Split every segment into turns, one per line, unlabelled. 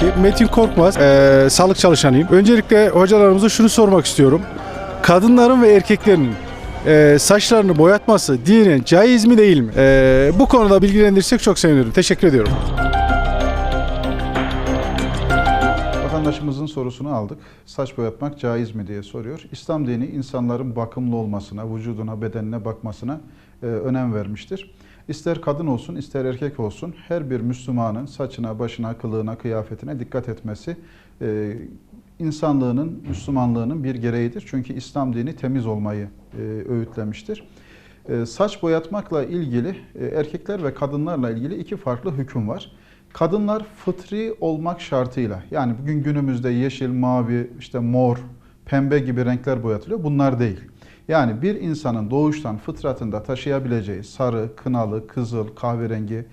Peki Metin Korkmaz, eee, sağlık çalışanıyım. Öncelikle hocalarımıza şunu sormak istiyorum. Kadınların ve erkeklerin eee, saçlarını boyatması dinen caiz mi değil mi? Eee, bu konuda bilgilendirirsek çok sevinirim. Teşekkür ediyorum.
Vatandaşımızın sorusunu aldık. Saç boyatmak caiz mi diye soruyor. İslam dini insanların bakımlı olmasına, vücuduna, bedenine bakmasına e, önem vermiştir. İster kadın olsun, ister erkek olsun her bir Müslümanın saçına, başına, kılığına, kıyafetine dikkat etmesi e, insanlığının, Müslümanlığının bir gereğidir. Çünkü İslam dini temiz olmayı e, öğütlemiştir. E, saç boyatmakla ilgili e, erkekler ve kadınlarla ilgili iki farklı hüküm var. Kadınlar fıtri olmak şartıyla yani bugün günümüzde yeşil, mavi, işte mor, pembe gibi renkler boyatılıyor. Bunlar değil. Yani bir insanın doğuştan fıtratında taşıyabileceği sarı, kınalı, kızıl, kahverengi,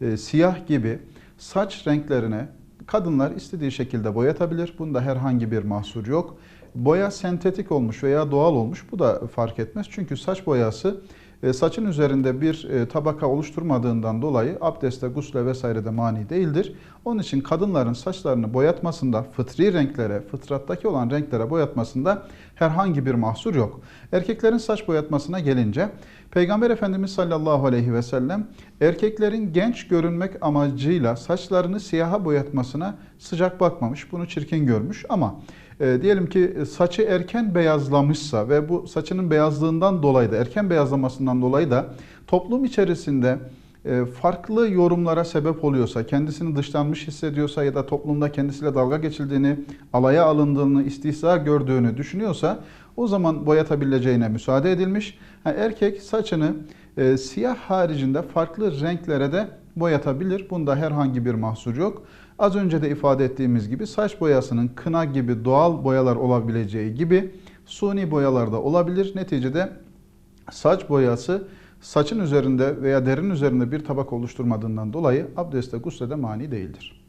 e, siyah gibi saç renklerine kadınlar istediği şekilde boyatabilir. Bunda herhangi bir mahsur yok. Boya sentetik olmuş veya doğal olmuş bu da fark etmez. Çünkü saç boyası saçın üzerinde bir e, tabaka oluşturmadığından dolayı abdeste, gusle vesairede mani değildir. Onun için kadınların saçlarını boyatmasında, fıtri renklere, fıtrattaki olan renklere boyatmasında herhangi bir mahsur yok. Erkeklerin saç boyatmasına gelince Peygamber Efendimiz sallallahu aleyhi ve sellem erkeklerin genç görünmek amacıyla saçlarını siyaha boyatmasına sıcak bakmamış, bunu çirkin görmüş ama e, diyelim ki saçı erken beyazlamışsa ve bu saçının beyazlığından dolayı da erken beyazlamasından dolayı da toplum içerisinde e, farklı yorumlara sebep oluyorsa, kendisini dışlanmış hissediyorsa ya da toplumda kendisiyle dalga geçildiğini, alaya alındığını, istihza gördüğünü düşünüyorsa o zaman boyatabileceğine müsaade edilmiş. Erkek saçını e, siyah haricinde farklı renklere de boyatabilir. Bunda herhangi bir mahsur yok. Az önce de ifade ettiğimiz gibi saç boyasının kına gibi doğal boyalar olabileceği gibi suni boyalar da olabilir. Neticede saç boyası saçın üzerinde veya derinin üzerinde bir tabak oluşturmadığından dolayı abdeste guslede mani değildir.